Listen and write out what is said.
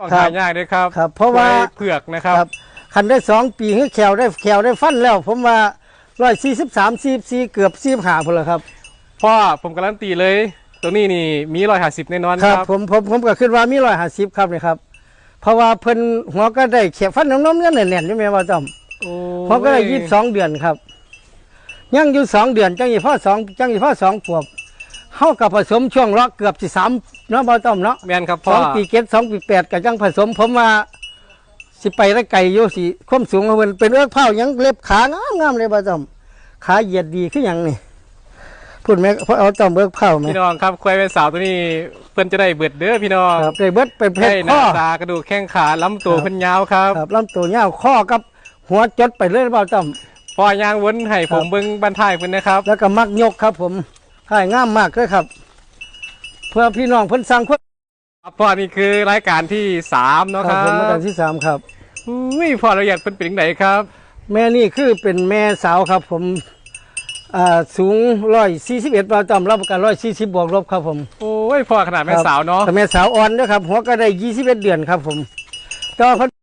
ต้องครับหายากด้วยครับครับ เพราะว่าไเผือกนะครับครับคันได้สองปีคือแขวได้แขวได้ฟันแล้ว ผมว่าร้อยสี่สิบสามสี่สี่เกือบสี่หาพุ่นละครับพ่อผมการันตีเลยตัวนี้นี่มีรอยหาสิบแน่นอนคครัรับบผมผมผมก็คิดว่ามีร้อยห้าสิบครับนี่ครับ เพราะว่าเพิ่นหัวก็ได้เขียฟันน้ำๆเนี่ยแน่นๆนี่แม่ว่าจอมโอ้หัวก็ได้ยี่สิบสองเดือนครับ ยังอยู่สองเดือนจังยี่พ่อสองจังยี่พ่อสองขวบ เฮากับผสมช่วงล็อกเกือบสิสามเนาะบ่ต้อมเนาะแมนครับสพ่อองปีเจ็ดสองปีแปดกับจังผสม ผมว่าสิไปได้ไกลอยู่สิความสูงของเพิ่นเป็นเอื้อกเผายังเล็บขางามงามๆเลยบ่ต้อมขาเหยียดดีคือหยังนี่พูดแม่เพราะเอาต้อมเอื้อกเผาไหมพี่น้องครับควายเป็นสาวตัวนี้เพิ่นจะได้เบิดเด้อพี่น้องครับได้เบิดเป็นเพได้ชรหข้น้าอตากระดูกแข้งขาลำตัวครับ เพิ่นยาวครับครับลำตัวยาวข้อกับ หัวจดไปเลยเปล่าต้อมพ่อย่างวนให้ผมครับ เบิ่งบันท้ายเพิ่นนะครับ แล้วก็มักยกครับผม ให้งามมากเลยครับ เพื่อพี่น้องเพิ่นสั่งคนครับพ่อนี่คือรายการที่สามเนาะคครัรับบผมมากันที่สามครับ อุ้ยพ่อละเอียดเพิ่นเป็นจังไดครับ แม่นี่คือเป็นแม่สาวครับ ผมอ่าสูงร้อยสี่สิบเอ็ดปาต่ำรับประกันร้อยสี่สิบบวกลบครับผมโอ้ยพ่อขนาดแม่ครับสาวเนาะ แต่แม่สาวอ่อนด้วยครับหัวก็ได้ยี่สิบเอ็ดเดือนครับผมแต่ว่าเพิ่น